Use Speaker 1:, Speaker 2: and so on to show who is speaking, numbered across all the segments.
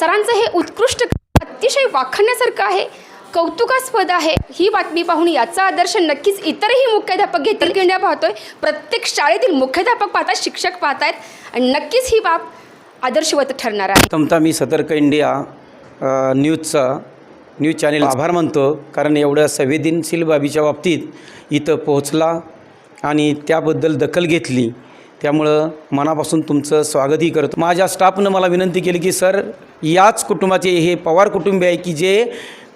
Speaker 1: सरांचं हे उत्कृष्ट अतिशय वाखाणण्यासारखं आहे. कौतुकास्पद आहे. ही बातमी पाहून याचा आदर्श नक्कीच इतरही मुख्याध्यापक घेतील. घेण्या पाहतोय प्रत्येक शाळेतील मुख्याध्यापक पाहतात शिक्षक पाहतायत. आणि नक्कीच ही बाब आदर्शवत ठरणार आहे.
Speaker 2: प्रथमतः मी सतर्क इंडिया न्यूजचा न्यूज चॅनेल आभार मानतो. कारण एवढ्या संवेदनशील बाबीच्या बाबतीत इथं पोहोचला आणि त्याबद्दल दखल घेतली. त्यामुळं मनापासून तुमचं स्वागतही करतो. माझ्या स्टाफनं मला विनंती केली की सर याच कुटुंबाचे हे पवार कुटुंबीय आहे की जे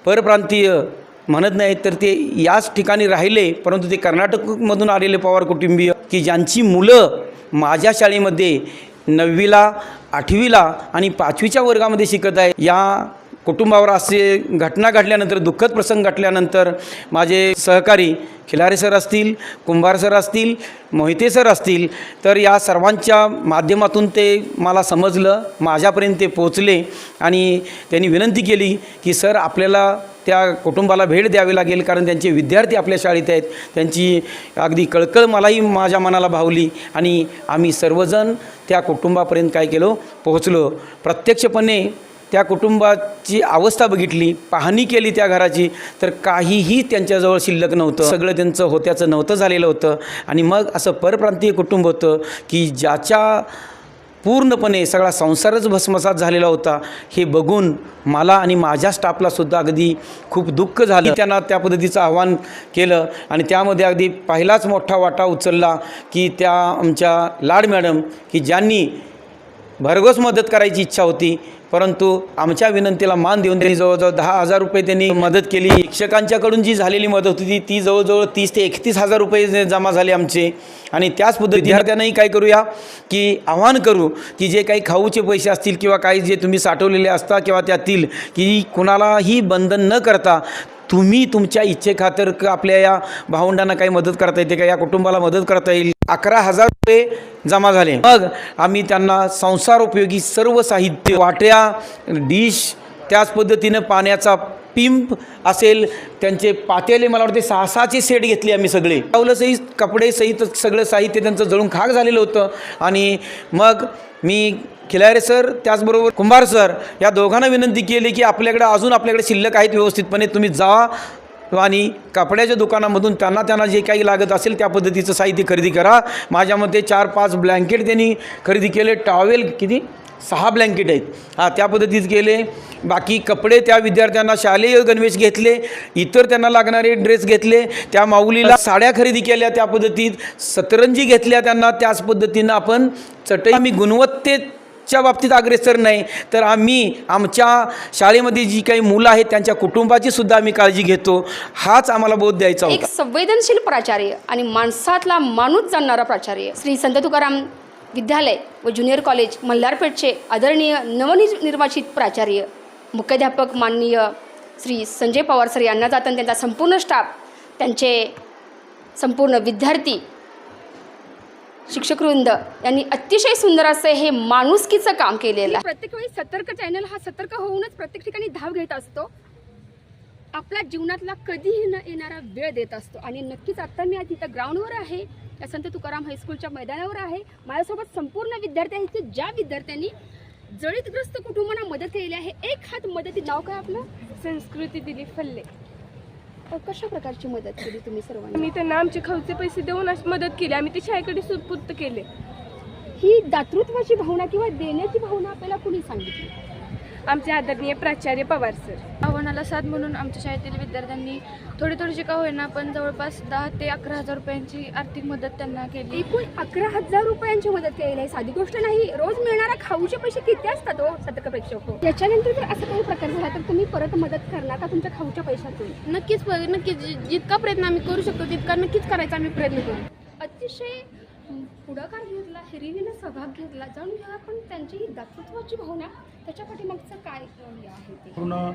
Speaker 2: परप्रांतीय म्हणत नाहीत तर ते याच ठिकाणी राहिले परंतु ते कर्नाटकमधून आलेले पवार कुटुंबीय की ज्यांची मुलं माझ्या शाळेमध्ये नववीला आठवीला आणि पाचवीच्या वर्गामध्ये शिकत आहे या कुटुंबावर असे घटना घडल्यानंतर दुःखद प्रसंग घडल्यानंतर माझे सहकारी खिलारे सर असतील कुंभार सर असतील मोहिते सर असतील तर या सर्वांच्या माध्यमातून ते मला समजलं माझ्यापर्यंत ते पोचले आणि त्यांनी विनंती केली की सर आपल्याला त्या कुटुंबाला भेट द्यावी लागेल कारण त्यांचे विद्यार्थी आपल्या शाळेत आहेत. त्यांची अगदी कळकळ मलाही माझ्या मनाला भावली आणि आम्ही सर्वजण त्या कुटुंबापर्यंत काय केलो? पोहोचलो. प्रत्यक्षपणे त्या कुटुंबाची अवस्था बघितली पाहणी केली त्या घराची तर काहीही त्यांच्याजवळ शिल्लक नव्हतं. सगळं त्यांचं होत्याचं नव्हतं झालेलं होतं. आणि मग असं परप्रांतीय कुटुंब होतं की ज्याच्या पूर्णपणे सगळा संसारच भस्मसात झालेला होता हे बघून मला आणि माझ्या स्टाफलासुद्धा अगदी खूप दुःख झालं. त्यांना त्या पद्धतीचं आव्हान केलं आणि त्यामध्ये अगदी पहिलाच मोठा वाटा उचलला की त्या आमच्या लाड मॅडम की ज्यांनी भरघोस मदत करायची इच्छा होती परंतु आमच्या विनंतीला मान देऊन त्यांनी जवळजवळ दहा हजार रुपये त्यांनी मदत केली. शिक्षकांच्याकडून जी झालेली मदत होती ती जवळजवळ तीस ते एकतीस हजार रुपये जमा झाले आमचे. आणि त्याच पद्धती विद्यार्थ्यांनाही काय करूया की आव्हान करू की जे काही खाऊचे पैसे असतील किंवा काही जे तुम्ही साठवलेले असता किंवा त्यातील की कुणालाही बंधन न करता तुम्ही तुमच्या इच्छेखातर आपल्या या भावंडांना काही मदत करता येते का? या कुटुंबाला मदत करता येईल. अकरा हजार रुपये जमा झाले. मग आम्ही त्यांना संसार उपयोगी सर्व साहित्य वाट्या डिश त्याच पद्धतीनं पाण्याचा पिंप असेल त्यांचे पातेले मला वाटते सहा सहाचे सेट घेतले आम्ही सगळे. सहित कपडे सहित सगळं साहित्य त्यांचं जळून खाक झालेलं होतं. आणि मग मी खिलारे सर त्याचबरोबर कुंभार सर या दोघांना विनंती केली की आपल्याकडे अजून आपल्याकडे शिल्लक आहेत व्यवस्थितपणे तुम्ही जा आणि कपड्याच्या दुकानामधून त्यांना त्यांना जे काही लागत असेल त्या पद्धतीचं साहित्य खरेदी करा. माझ्या मते चार पाच ब्लँकेट त्यांनी खरेदी केले. टॉवेल किती? सहा ब्लँकेट आहेत. हां त्या पद्धतीत गेले बाकी कपडे त्या विद्यार्थ्यांना शालेय गणवेश घेतले. इतर त्यांना लागणारे ड्रेस घेतले. त्या माऊलीला साड्या खरेदी केल्या त्या पद्धतीत. सतरंजी घेतल्या त्यांना. त्याच पद्धतीनं आपण चटई आम्ही गुणवत्तेच्या बाबतीत अग्रेसर नाही तर आम्ही आमच्या शाळेमध्ये जी काही मुलं आहेत त्यांच्या कुटुंबाची सुद्धा आम्ही काळजी घेतो. हाच आम्हाला बोध द्यायचा
Speaker 1: एक संवेदनशील प्राचार्य आणि माणसातला माणूस जाणणारा प्राचार्य श्री संत तुकाराम विद्यालय व ज्युनियर कॉलेज मल्हारपेठचे आदरणीय नवनिर्वाचित प्राचार्य मुख्याध्यापक माननीय श्री संजय पवार सर यांना जाताना त्यांचा संपूर्ण स्टाफ त्यांचे संपूर्ण विद्यार्थी शिक्षकवृंद यांनी अतिशय सुंदर असं हे माणुसकीचं काम केलेलं आहे. प्रत्येक वेळी सतर्क चॅनल हा सतर्क होऊनच प्रत्येक ठिकाणी धाव घेत असतो. आपल्या जीवनातला कधीही न येणारा वेळ देत असतो. आणि नक्कीच आत्ता मी आज इथं ग्राउंडवर आहे. या संत तुकाराम हायस्कूलच्या मैदानावर आहे. माझ्यासोबत संपूर्ण विद्यार्थी आहेत की ज्या विद्यार्थ्यांनी जळीतग्रस्त कुटुंबांना मदत केलेली आहे. एक हात मदती नाव काय आपलं?
Speaker 3: संस्कृती दिली फल्ले.
Speaker 1: कशा प्रकारची मदत केली तुम्ही सर्वांनी?
Speaker 3: मी त्यांना आमचे खाऊचे पैसे देऊन अशी मदत केली. आम्ही ते शाळेकडे सुपूर्त केले.
Speaker 1: ही दातृत्वाची भावना किंवा देण्याची भावना आपल्याला कुणी सांगितली?
Speaker 3: आमचे आदरणीय प्राचार्य पवार सर.
Speaker 4: आव्हानाला साथ म्हणून आमच्या शाळेतील विद्यार्थ्यांनी थोडी थोडीशी का होईना पण जवळपास दहा ते अकरा हजार रुपयांची आर्थिक मदत त्यांना केली.
Speaker 1: एकूण अकरा हजार रुपयांची मदत केलेली आहे. साधी गोष्ट नाही रोज मिळणारा खाऊचे पैसे किती असतात हो सतर्क प्रेक्षक हो? त्याच्यानंतर जर असं काही प्रकार झाला तर तुम्ही परत मदत करणार का तुमच्या खाऊच्या पैशातून?
Speaker 4: नक्कीच नक्कीच. जि- जितका प्रयत्न आम्ही करू शकतो तितका नक्कीच करायचा आम्ही प्रयत्न करू.
Speaker 1: अतिशय पुढाकार घेतला? हिरिरीने सहभाग घेतला. जाणून घ्या पण त्यांची ही दातृत्वाची भावना त्याच्या पाठीमागचं काय आहे ते?
Speaker 5: पूर्ण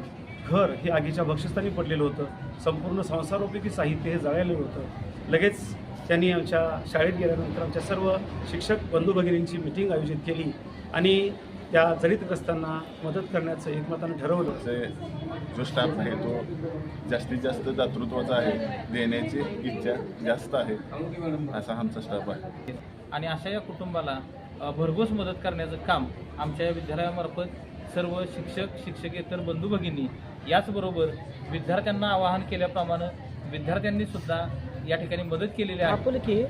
Speaker 5: घर हे आगीच्या बक्षस्थानी पडलेलं होतं. संपूर्ण संसारोपयोगी साहित्य हे जळालेलं होतं. लगेच त्यांनी आमच्या शाळेत गेल्यानंतर आमच्या सर्व शिक्षक बंधू भगिनींची मिटिंग आयोजित केली आणि त्या जळीतग्रस्तांना मदत करण्याचं एकमतानं ठरवलं.
Speaker 6: जे स्टाफ आहे तो जास्तीत जास्त दातृत्वाचा आहे देण्याची इच्छा जास्त आहे असा आमचा स्टाफ आहे.
Speaker 7: आणि अशा या कुटुंबाला भरघोस मदत करण्याचं काम आमच्या या विद्यालयामार्फत सर्व शिक्षक शिक्षकेतर बंधू भगिनी याचबरोबर विद्यार्थ्यांना आवाहन केल्याप्रमाणे विद्यार्थ्यांनी सुद्धा या ठिकाणी मदत केलेली आहे.
Speaker 8: आपुलकी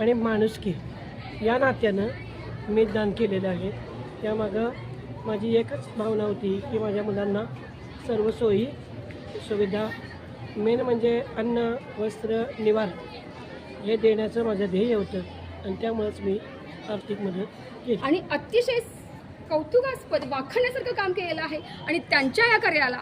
Speaker 8: आणि माणुसकी या नात्यानं मी दान केलेलं आहे. त्यामागं माझी एकच भावना होती की माझ्या मुलांना सर्व सोयी सुविधा. मेन म्हणजे अन्न वस्त्र निवार हे देण्याचं माझं ध्येय होतं आणि त्यामुळेच मी आर्थिक मदत केली.
Speaker 1: आणि अतिशय कौतुकास्पद वाखण्यासारखं काम केलेलं आहे आणि त्यांच्या या कार्याला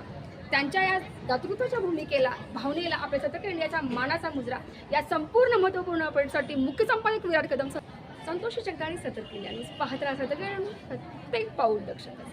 Speaker 1: त्यांच्या या दातृत्वाच्या भूमिकेला भावनेला आपल्या सतर्क इंडियाच्या मानाचा मुजरा या संपूर्ण महत्त्वपूर्ण अपडेटसाठी मुख्य संपादक विराट कदम संतोष जगदाणी सतर्क इंडिया न्यूज पाहत राहा सतर्क प्रत्येक पाऊल दक्षता.